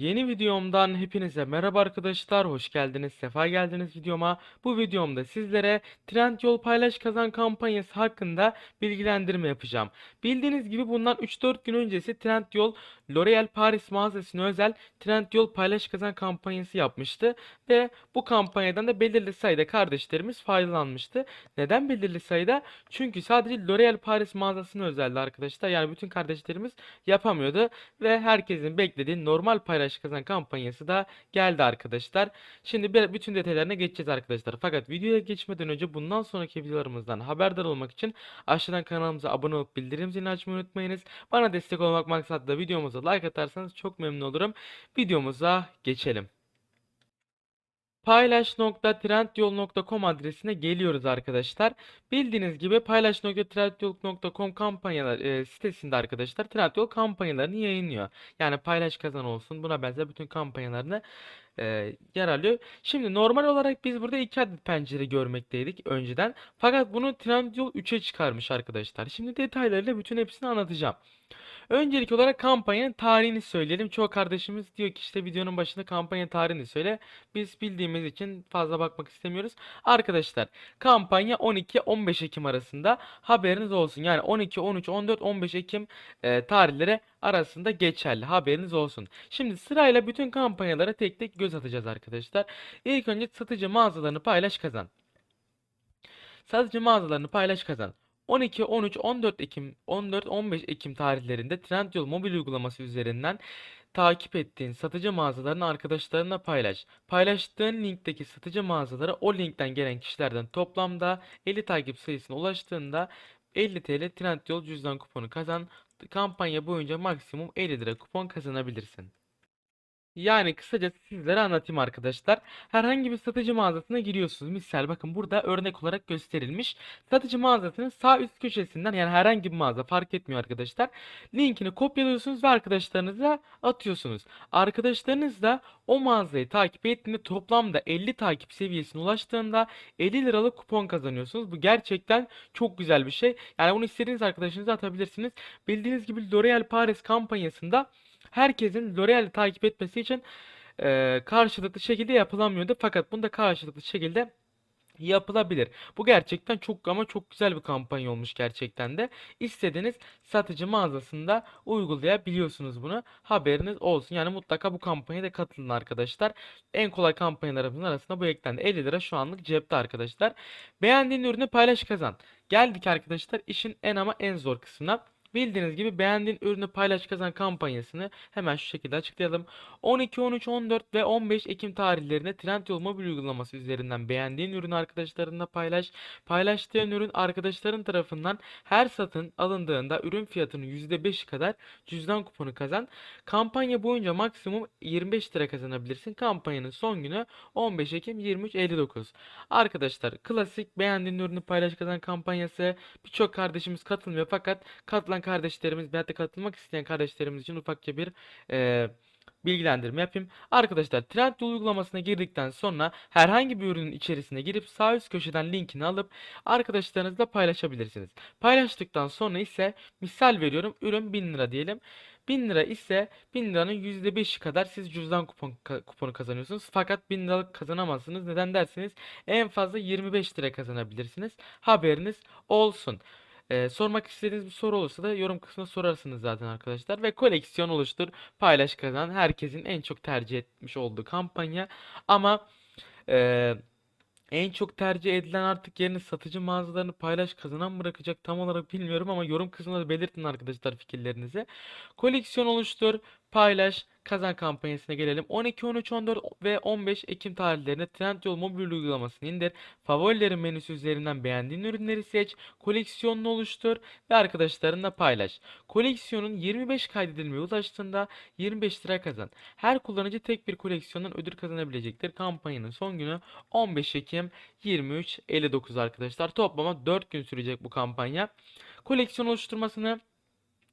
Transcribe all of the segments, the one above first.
Yeni videomdan hepinize merhaba arkadaşlar. Hoş geldiniz, sefa geldiniz videoma. Bu videomda sizlere Trendyol Paylaş Kazan kampanyası hakkında bilgilendirme yapacağım. Bildiğiniz gibi bundan 3-4 gün öncesi Trendyol L'Oreal Paris mağazasına özel Trendyol Paylaş Kazan kampanyası yapmıştı ve bu kampanyadan da belirli sayıda kardeşlerimiz faydalanmıştı. Neden belirli sayıda? Çünkü sadece L'Oreal Paris mağazasına özeldi arkadaşlar. Yani bütün kardeşlerimiz yapamıyordu ve herkesin beklediği normal paylaş kazan kampanyası da geldi arkadaşlar. Şimdi bütün detaylarına geçeceğiz arkadaşlar. Fakat videoya geçmeden önce bundan sonraki videolarımızdan haberdar olmak için aşağıdan kanalımıza abone olup bildirim zilini açmayı unutmayınız. Bana destek olmak maksadıyla videomuza like atarsanız çok memnun olurum. Videomuza geçelim. Paylaş.trendyol.com adresine geliyoruz arkadaşlar. Bildiğiniz gibi paylaş.trendyol.com kampanyalar e, sitesinde arkadaşlar Trendyol kampanyalarını yayınlıyor. Yani paylaş kazan olsun buna benzer bütün kampanyalarını e, yer alıyor. Şimdi normal olarak biz burada iki adet pencere görmekteydik önceden. Fakat bunu Trendyol 3'e çıkarmış arkadaşlar. Şimdi detaylarıyla bütün hepsini anlatacağım. Öncelik olarak kampanyanın tarihini söyleyelim. Çoğu kardeşimiz diyor ki işte videonun başında kampanya tarihini söyle. Biz bildiğimiz için fazla bakmak istemiyoruz. Arkadaşlar kampanya 12-15 Ekim arasında haberiniz olsun. Yani 12, 13, 14, 15 Ekim e, tarihleri arasında geçerli. Haberiniz olsun. Şimdi sırayla bütün kampanyalara tek tek göz atacağız arkadaşlar. İlk önce satıcı mağazalarını paylaş kazan. Satıcı mağazalarını paylaş kazan. 12, 13, 14 Ekim, 14, 15 Ekim tarihlerinde Trendyol mobil uygulaması üzerinden takip ettiğin satıcı mağazalarını arkadaşlarına paylaş. Paylaştığın linkteki satıcı mağazalara o linkten gelen kişilerden toplamda 50 takip sayısına ulaştığında 50 TL Trendyol cüzdan kuponu kazan. Kampanya boyunca maksimum 50 lira kupon kazanabilirsin. Yani kısaca sizlere anlatayım arkadaşlar. Herhangi bir satıcı mağazasına giriyorsunuz. Misal bakın burada örnek olarak gösterilmiş. Satıcı mağazasının sağ üst köşesinden yani herhangi bir mağaza fark etmiyor arkadaşlar. Linkini kopyalıyorsunuz ve arkadaşlarınıza atıyorsunuz. Arkadaşlarınız da o mağazayı takip ettiğinde toplamda 50 takip seviyesine ulaştığında 50 liralık kupon kazanıyorsunuz. Bu gerçekten çok güzel bir şey. Yani bunu istediğiniz arkadaşınıza atabilirsiniz. Bildiğiniz gibi L'Oreal Paris kampanyasında herkesin L'Oreal'i takip etmesi için e, karşılıklı şekilde yapılamıyordu. Fakat bunda karşılıklı şekilde yapılabilir. Bu gerçekten çok ama çok güzel bir kampanya olmuş gerçekten de. İstediğiniz satıcı mağazasında uygulayabiliyorsunuz bunu. Haberiniz olsun. Yani mutlaka bu kampanyaya da katılın arkadaşlar. En kolay kampanyalarımızın arasında bu eklendi. 50 lira şu anlık cepte arkadaşlar. Beğendiğin ürünü paylaş kazan. Geldik arkadaşlar işin en ama en zor kısmına. Bildiğiniz gibi beğendiğin ürünü paylaş kazan kampanyasını hemen şu şekilde açıklayalım. 12, 13, 14 ve 15 Ekim tarihlerinde Trendyol mobil uygulaması üzerinden beğendiğin ürünü arkadaşlarınla paylaş. Paylaştığın ürün arkadaşların tarafından her satın alındığında ürün fiyatının %5 kadar cüzdan kuponu kazan. Kampanya boyunca maksimum 25 lira kazanabilirsin. Kampanyanın son günü 15 Ekim 23.59. Arkadaşlar klasik beğendiğin ürünü paylaş kazan kampanyası birçok kardeşimiz katılmıyor fakat katılan kardeşlerimiz veyahut da katılmak isteyen kardeşlerimiz için ufakça bir eee, bilgilendirme yapayım. Arkadaşlar Trendyol uygulamasına girdikten sonra herhangi bir ürünün içerisine girip sağ üst köşeden linkini alıp arkadaşlarınızla paylaşabilirsiniz. Paylaştıktan sonra ise misal veriyorum ürün 1000 lira diyelim. 1000 lira ise 1000 liranın %5'i kadar siz cüzdan kupon, kuponu kazanıyorsunuz. Fakat 1000 liralık kazanamazsınız. Neden derseniz en fazla 25 lira kazanabilirsiniz. Haberiniz olsun. Ee, sormak istediğiniz bir soru olursa da yorum kısmına sorarsınız zaten arkadaşlar. Ve koleksiyon oluştur, paylaş kazan. Herkesin en çok tercih etmiş olduğu kampanya. Ama e, en çok tercih edilen artık yerini satıcı mağazalarını paylaş kazanan bırakacak tam olarak bilmiyorum ama yorum kısmında da belirtin arkadaşlar fikirlerinizi. Koleksiyon oluştur, paylaş, kazan kampanyasına gelelim. 12, 13, 14 ve 15 Ekim tarihlerinde Trendyol mobil uygulamasını indir. Favorilerin menüsü üzerinden beğendiğin ürünleri seç. Koleksiyonunu oluştur ve arkadaşlarınla paylaş. Koleksiyonun 25 kaydedilmeye ulaştığında 25 lira kazan. Her kullanıcı tek bir koleksiyondan ödül kazanabilecektir. Kampanyanın son günü 15 Ekim 23.59 arkadaşlar. Toplama 4 gün sürecek bu kampanya. Koleksiyon oluşturmasını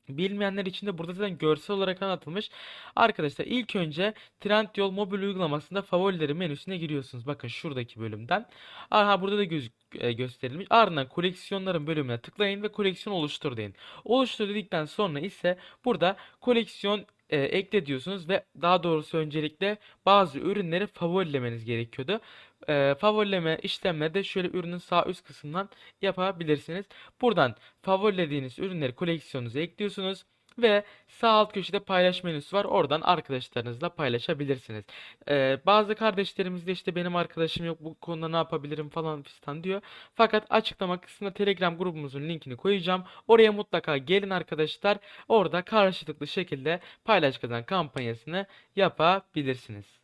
Bilmeyenler için de burada zaten görsel olarak anlatılmış. Arkadaşlar ilk önce Trendyol mobil uygulamasında favorileri menüsüne giriyorsunuz. Bakın şuradaki bölümden. Aha burada da göz, e, gösterilmiş. Ardından koleksiyonların bölümüne tıklayın ve koleksiyon oluştur deyin. Oluştur dedikten sonra ise burada koleksiyon e, ekle diyorsunuz ve daha doğrusu öncelikle bazı ürünleri favorilemeniz gerekiyordu. E, favorileme işlemleri de şöyle ürünün sağ üst kısmından yapabilirsiniz. Buradan favorilediğiniz ürünleri koleksiyonunuza ekliyorsunuz. Ve sağ alt köşede paylaş menüsü var. Oradan arkadaşlarınızla paylaşabilirsiniz. Ee, bazı kardeşlerimiz de işte benim arkadaşım yok bu konuda ne yapabilirim falan fistan diyor. Fakat açıklama kısmında Telegram grubumuzun linkini koyacağım. Oraya mutlaka gelin arkadaşlar. Orada karşılıklı şekilde paylaş kazan kampanyasını yapabilirsiniz.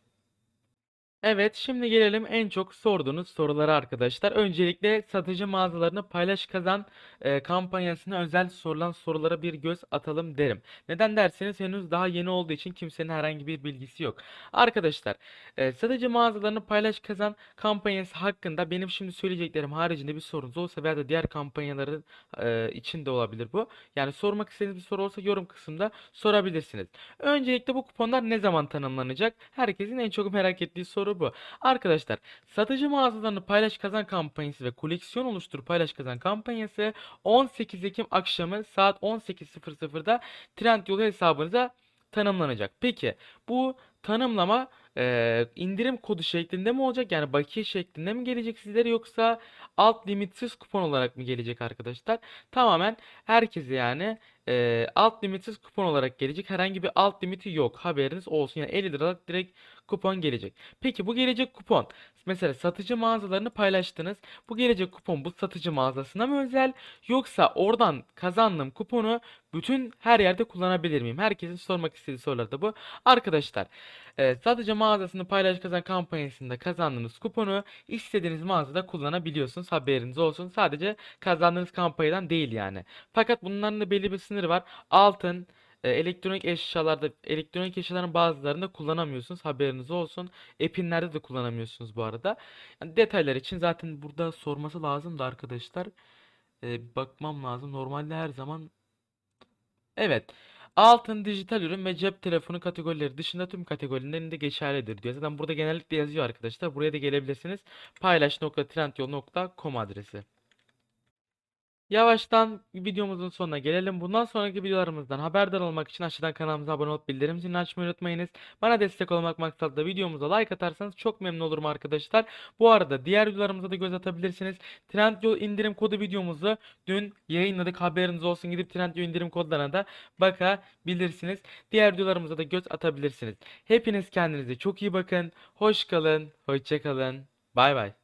Evet, şimdi gelelim en çok sorduğunuz sorulara arkadaşlar. Öncelikle satıcı mağazalarını paylaş kazan e, kampanyasına özel sorulan sorulara bir göz atalım derim. Neden derseniz henüz daha yeni olduğu için kimsenin herhangi bir bilgisi yok. Arkadaşlar, e, satıcı mağazalarını paylaş kazan kampanyası hakkında benim şimdi söyleyeceklerim haricinde bir sorunuz olsa veya da diğer kampanyaların e, içinde olabilir bu. Yani sormak istediğiniz bir soru olsa yorum kısmında sorabilirsiniz. Öncelikle bu kuponlar ne zaman tanımlanacak? Herkesin en çok merak ettiği soru bu. Arkadaşlar, satıcı mağazalarını paylaş kazan kampanyası ve koleksiyon oluştur paylaş kazan kampanyası 18 Ekim akşamı saat 18.00'da Trendyol hesabınıza tanımlanacak. Peki bu tanımlama e, indirim kodu şeklinde mi olacak? Yani bakiye şeklinde mi gelecek sizlere yoksa alt limitsiz kupon olarak mı gelecek arkadaşlar? Tamamen herkese yani e, alt limitsiz kupon olarak gelecek. Herhangi bir alt limiti yok. Haberiniz olsun. Yani 50 liralık direkt kupon gelecek. Peki bu gelecek kupon mesela satıcı mağazalarını paylaştınız. Bu gelecek kupon bu satıcı mağazasına mı özel yoksa oradan kazandığım kuponu bütün her yerde kullanabilir miyim? Herkesin sormak istediği sorular da bu. Arkadaşlar e, satıcı mağazasını paylaş kazan kampanyasında kazandığınız kuponu istediğiniz mağazada kullanabiliyorsunuz. Haberiniz olsun. Sadece kazandığınız kampanyadan değil yani. Fakat bunların da belli bir sınırı var. Altın, e, elektronik eşyalarda elektronik eşyaların bazılarında kullanamıyorsunuz. Haberiniz olsun. Epinlerde de kullanamıyorsunuz bu arada. Yani detaylar için zaten burada sorması lazım da arkadaşlar. E, bakmam lazım. Normalde her zaman Evet. Altın, dijital ürün ve cep telefonu kategorileri dışında tüm kategorilerinde geçerlidir diyor. Zaten burada genellikle yazıyor arkadaşlar. Buraya da gelebilirsiniz. paylaş.trendyol.com adresi. Yavaştan videomuzun sonuna gelelim. Bundan sonraki videolarımızdan haberdar olmak için aşağıdan kanalımıza abone olup bildirim zilini açmayı unutmayınız. Bana destek olmak maksadıyla videomuza like atarsanız çok memnun olurum arkadaşlar. Bu arada diğer videolarımıza da göz atabilirsiniz. Trendyol indirim kodu videomuzu dün yayınladık. Haberiniz olsun. Gidip Trendyol indirim kodlarına da bakabilirsiniz. Diğer videolarımıza da göz atabilirsiniz. Hepiniz kendinize çok iyi bakın. Hoş kalın. Hoşça kalın. Bay bay.